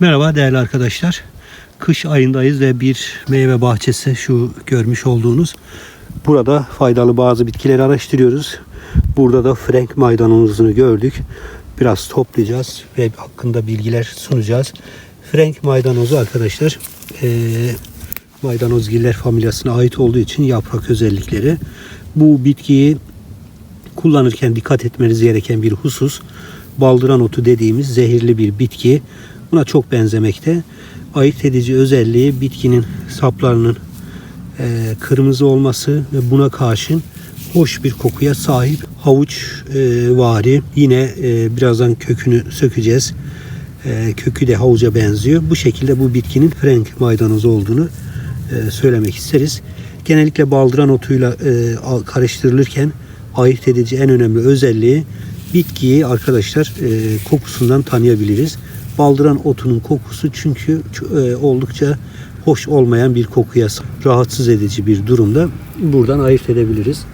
Merhaba değerli arkadaşlar. Kış ayındayız ve bir meyve bahçesi şu görmüş olduğunuz. Burada faydalı bazı bitkileri araştırıyoruz. Burada da Frank maydanozunu gördük. Biraz toplayacağız ve hakkında bilgiler sunacağız. Frank maydanozu arkadaşlar eee maydanozgiller familyasına ait olduğu için yaprak özellikleri. Bu bitkiyi kullanırken dikkat etmeniz gereken bir husus baldıran otu dediğimiz zehirli bir bitki. Buna çok benzemekte. Ayırt edici özelliği bitkinin saplarının e, kırmızı olması ve buna karşın hoş bir kokuya sahip havuç e, vari. Yine e, birazdan kökünü sökeceğiz. E, kökü de havuca benziyor. Bu şekilde bu bitkinin Frank maydanozu olduğunu söylemek isteriz. Genellikle baldıran otuyla karıştırılırken ayırt edici en önemli özelliği bitkiyi arkadaşlar kokusundan tanıyabiliriz. Baldıran otunun kokusu çünkü e, oldukça hoş olmayan bir kokuya rahatsız edici bir durumda buradan ayırt edebiliriz.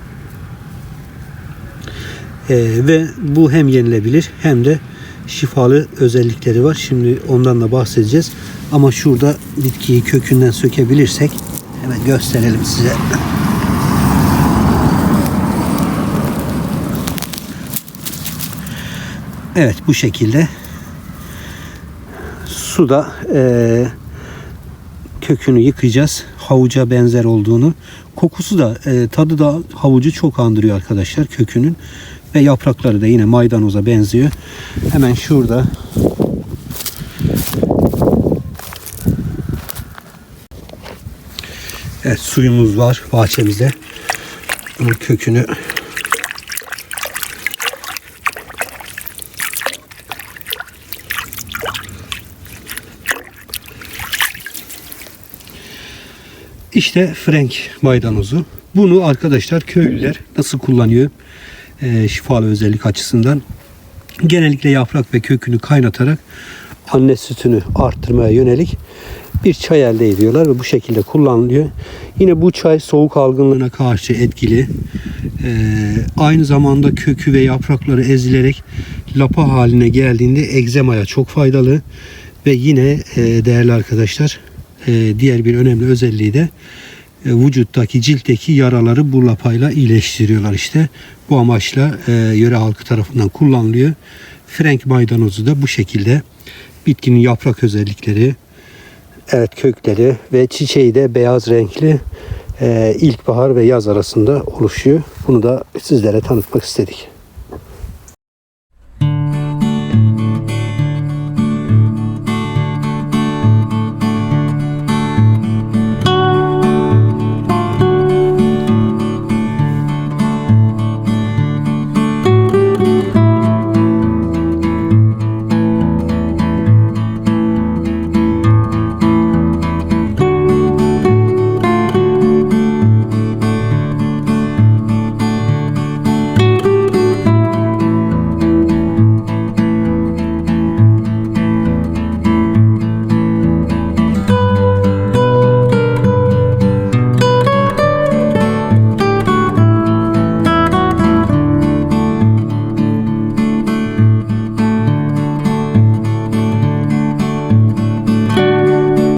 E, ve bu hem yenilebilir hem de şifalı özellikleri var. Şimdi ondan da bahsedeceğiz. Ama şurada bitkiyi kökünden sökebilirsek hemen gösterelim size. Evet bu şekilde suda eee, kökünü yıkayacağız. Havuca benzer olduğunu. Kokusu da eee, tadı da havucu çok andırıyor arkadaşlar kökünün. Ve yaprakları da yine maydanoza benziyor. Hemen şurada Evet suyumuz var bahçemizde. Bunun kökünü İşte Frank maydanozu. Bunu arkadaşlar köylüler nasıl kullanıyor Ee, şifalı özellik açısından? Genellikle yaprak ve kökünü kaynatarak anne sütünü arttırmaya yönelik bir çay elde ediyorlar ve bu şekilde kullanılıyor. Yine bu çay soğuk algınlığına karşı etkili. Ee, aynı zamanda kökü ve yaprakları ezilerek lapa haline geldiğinde egzemaya çok faydalı. Ve yine e, değerli arkadaşlar e, diğer bir önemli özelliği de e, vücuttaki ciltteki yaraları bu lapayla iyileştiriyorlar işte. Bu amaçla e, yöre halkı tarafından kullanılıyor. Frank maydanozu da bu şekilde bitkinin yaprak özellikleri, evet kökleri ve çiçeği de beyaz renkli e, ilkbahar ve yaz arasında oluşuyor. Bunu da sizlere tanıtmak istedik.